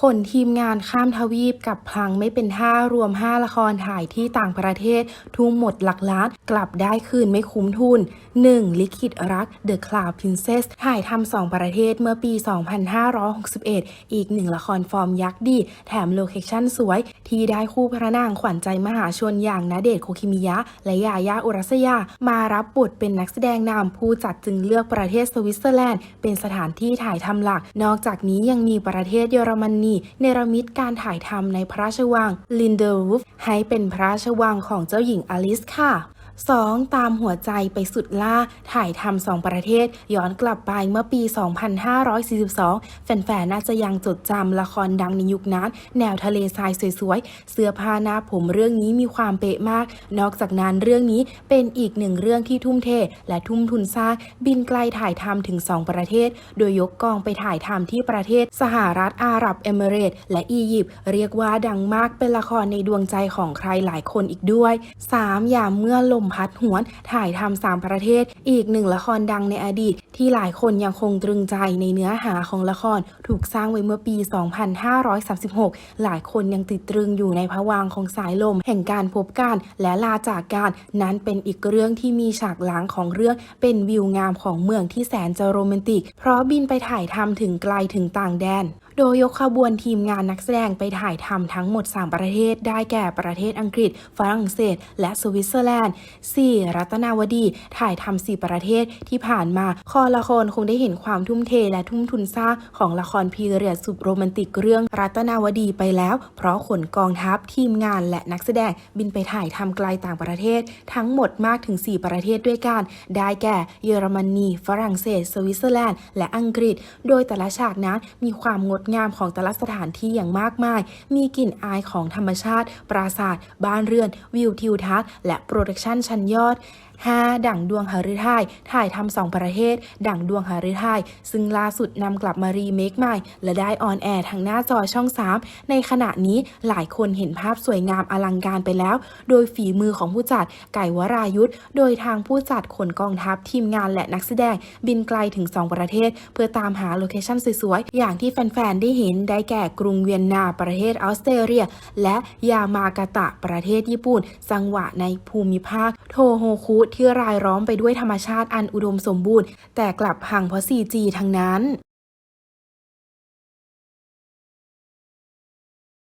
ขนทีมงานข้ามทวีปกับพลังไม่เป็นท่ารวม 5 ละครถ่ายที่ต่างประเทศ ทุ่มหมดหลักล้าน กลับได้คืนไม่คุ้มทุน 1. ลิขิตรัก The Cloud Princess ถ่ายทำสองประเทศเมื่อปี 2561 อีกหนึ่งละครฟอร์มยักษ์ดี แถมโลเคชั่นสวย ที่ได้คู่พระนางขวัญใจมหาชนอย่างณเดชโคคิมิยะ และยายาอุรัสยา มารับบทเป็นนักแสดงนำผู้จัดจึงเลือกประเทศสวิตเซอร์แลนด์ เป็นสถานที่ถ่ายทำหลัก นอกจากนี้ยังมีประเทศเยอรมนีเนรมิตการถ่ายทำในพระราชวังลินเดอร์วูฟให้เป็นพระราชวังของเจ้าหญิงอลิสค่ะ 2. ตามหัวใจไปสุดล่าถ่ายทำสองประเทศ ย้อนกลับไปเมื่อปี 2542 แฟนๆ น่าจะยังจดจำละครดังในยุคนั้น แนวทะเลทรายสวยๆ เสื้อผ้าหน้าผมเรื่องนี้มีความเป๊ะมาก นอกจากนั้นเรื่องนี้เป็นอีกหนึ่งเรื่องที่ทุ่มเท และทุ่มทุนสร้าง บินไกลถ่ายทำถึง 2 ประเทศ โดยยกกองไปถ่ายทำที่ประเทศ สหรัฐอาหรับเอมิเรตส์และอียิปต์เรียกว่าดังมากเป็นละครในดวงใจของใครหลายคนอีกด้วย 3. ยาเมื่อลมพัดหวน ถ่ายทำสามประเทศ อีกหนึ่งละครดังในอดีต ที่หลายคนยังคงตรึงใจในเนื้อหาของละคร ถูกสร้างไว้เมื่อปี 2536 หลายคนยังติดตรึงอยู่ในภวังของสายลม แห่งการพบกันและลาจากกันนั้นเป็นอีกเรื่องที่มีฉากหลังของเรื่องเป็นวิวงามของเมืองที่แสนจะโรแมนติก เพราะบินไปถ่ายทำถึงไกลถึงต่างแดน โดยยกขบวนทีมงานนักแสดงไปถ่ายทำทั้งหมด 3 ประเทศ ได้แก่ประเทศอังกฤษ ฝรั่งเศส และสวิตเซอร์แลนด์ 4. รัตนาวดี ถ่ายทำ4ประเทศที่ผ่านมาคอละครคงได้เห็นความทุ่มเทและทุ่มทุนสร้างของละครพีเรียดสุดโรแมนติกเรื่องรัตนาวดีไปแล้ว เพราะขนกองทัพทีมงานและนักแสดงบินไปถ่ายทำไกลต่างประเทศ ทั้งหมดมากถึง 4 ประเทศด้วยกัน ได้แก่เยอรมนี ฝรั่งเศส สวิตเซอร์แลนด์ และอังกฤษ โดยแต่ละฉากนั้นมีความงดงามของแต่ละสถานที่อย่างมากมาย มีกลิ่นอายของธรรมชาติ ปราสาท บ้านเรือน วิวทิวทัศน์ และโปรดักชันชั้นยอด 5. ดั่งดวงหฤทัยถ่ายทำสองประเทศ ดั่งดวงหฤทัยซึ่งล่าสุดนำกลับมารีเมคใหม่ และได้ออนแอร์ทางหน้าจอช่อง 3 ในขณะนี้หลายคนเห็นภาพสวยงามอลังการไปแล้ว โดยฝีมือของผู้จัดไก่วรายุทธโดยทางผู้จัดขนกองทัพทีมงานและนักแสดง บินไกลถึง 2 ประเทศ เพื่อตามหาโลเคชั่นสวยๆ อย่างที่แฟนๆ ได้เห็นได้แก่กรุงเวียนนาประเทศออสเตรเลีย และยามากาตะประเทศญี่ปุ่น จังหวะในภูมิภาคโทโฮคุที่รายล้อมไปด้วยธรรมชาติอันอุดมสมบูรณ์ แต่กลับห่างเพราะ 4G ทั้งนั้น